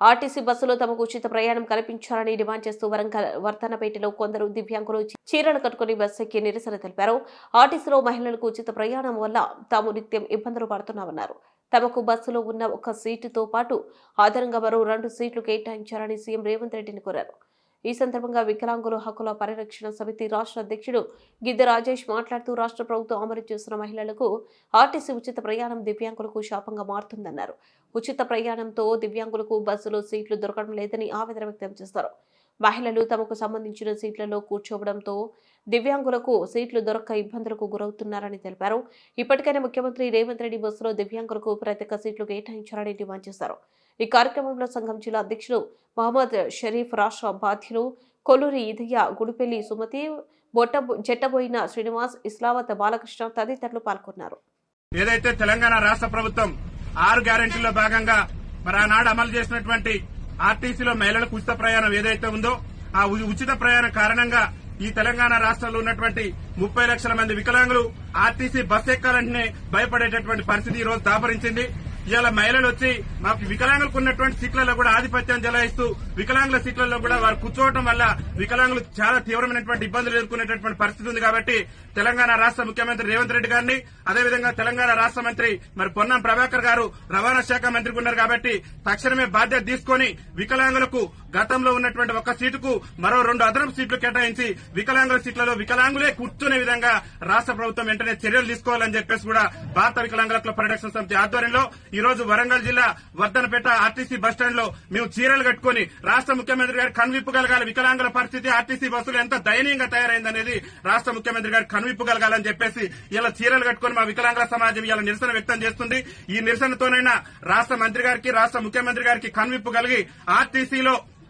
RTC బస్సులో తమకు ఉచిత ప్రయాణం కల్పించాలని డిమాండ్ చేస్తూ వరంగల్ వర్తనపేటలో కొందరు దివ్యాంగులు చీరలు కట్టుకుని బస్సు ఎక్కి నిరసన తెలిపారు. ఆర్టీసీలో మహిళలకు ఉచిత ప్రయాణం వల్ల తాము నిత్యం ఇబ్బందులు పడుతున్నామన్నారు. తమకు బస్సులో ఉన్న ఒక సీటుతో పాటు ఆధారంగా మరో రెండు సీట్లు కేటాయించాలని సీఎం రేవంత్ రెడ్డిని కోరారు. ఈ సందర్భంగా వికలాంగుల హక్కుల పరిరక్షణ సమితి రాష్ట్ర అధ్యక్షుడు గిద్దె రాజేష్ మాట్లాడుతూ రాష్ట్ర ప్రభుత్వం అమలు చేస్తున్న మహిళలకు ఆర్టీసీ ఉచిత ప్రయాణం దివ్యాంగులకు శాపంగా మారుతుందన్నారు. ఉచిత ప్రయాణంతో దివ్యాంగులకు బస్సులో సీట్లు దొరకడం లేదని ఆవేదన వ్యక్తం చేస్తారు. మహిళలు తమకు సంబంధించిన సీట్లలో కూర్చోవడంతో దివ్యాంగులకు సీట్లు దొరక్క ఇబ్బందులకు గురవుతున్నారని తెలిపారు. ఇప్పటికైనా ముఖ్యమంత్రి రేవంత్ రెడ్డి బస్సులో దివ్యాంగులకు ప్రత్యేక సీట్లు కేటాయించాలని డిమాండ్ చేశారు. ఈ కార్యక్రమంలో సంఘం జిల్లా అధ్యక్షుడు మహమ్మద్ షరీఫ్ రాష్ట్ర బాధ్యులు కొల్లూరి ఇదయ్య గుడిపెల్లి సుమతి బొట్ట జెట్టబోయిన శ్రీనివాస్ ఇస్లావత్ బాలకృష్ణ తదితరులు పాల్గొన్నారు. ఏదైతే తెలంగాణ రాష్ట్ర ప్రభుత్వం ఆరు గ్యారంటీలో భాగంగా మరి ఆనాడు అమలు చేసినటువంటి ఆర్టీసీలో మహిళలకు ఉచిత ప్రయాణం ఏదైతే ఉందో ఆ ఉచిత ప్రయాణం కారణంగా ఈ తెలంగాణ రాష్ట్రంలో ఉన్నటువంటి ముప్పై లక్షల మంది వికలాంగులు ఆర్టీసీ బస్ ఎక్కాలంటేనే భయపడేటటువంటి పరిస్థితి ఈ రోజు దాపరించింది. ఇవాళ మహిళలు వచ్చి మాకు వికలాంగులకు ఉన్నటువంటి సీట్లలో కూడా ఆధిపత్యం జలాయిస్తూ వికలాంగుల సీట్లలో కూడా వారు కూర్చోవడం వల్ల వికలాంగులు చాలా తీవ్రమైనటువంటి ఇబ్బందులు ఎదుర్కొనేటటువంటి పరిస్థితి ఉంది కాబట్టి తెలంగాణ రాష్ట్ర ముఖ్యమంత్రి రేవంత్ రెడ్డి గారిని అదేవిధంగా తెలంగాణ రాష్ట్ర మంత్రి మరి పొన్నం ప్రభాకర్ గారు రవాణా శాఖ మంత్రికి ఉన్నారు కాబట్టి తక్షణమే బాధ్యత తీసుకొని వికలాంగులకు గతంలో ఉన్నటువంటి ఒక సీటుకు మరో రెండు అదనపు సీట్లు కేటాయించి వికలాంగుల సీట్లలో వికలాంగులే కూర్చునే విధంగా రాష్ట్ర ప్రభుత్వం వెంటనే చర్యలు తీసుకోవాలని చెప్పేసి కూడా భారత వికలాంగుల క్లబ్ పరిరక్షణ సమితి ఆధ్వర్యంలో ఈ రోజు వరంగల్ జిల్లా వర్ధనపేట ఆర్టీసీ బస్టాండ్లో మేము చీరలు కట్టుకుని రాష్ట్ర ముఖ్యమంత్రి గారు కనువిప్పగలగాలి వికలాంగుల పరిస్థితి ఆర్టీసీ బస్సులు ఎంత దయనీయంగా తయారైందనేది రాష్ట్ర ముఖ్యమంత్రి గారు కనువిప్పగలగాలని చెప్పేసి ఇలా చీరలు కట్టుకుని మా వికలాంగుల సమాజం ఇలా నిరసన వ్యక్తం చేస్తుంది. ఈ నిరసనతోనైనా రాష్ట్ర మంత్రి గారికి రాష్ట్ర ముఖ్యమంత్రి గారికి కనువిప్పు కలిగి ఆర్టీసీలో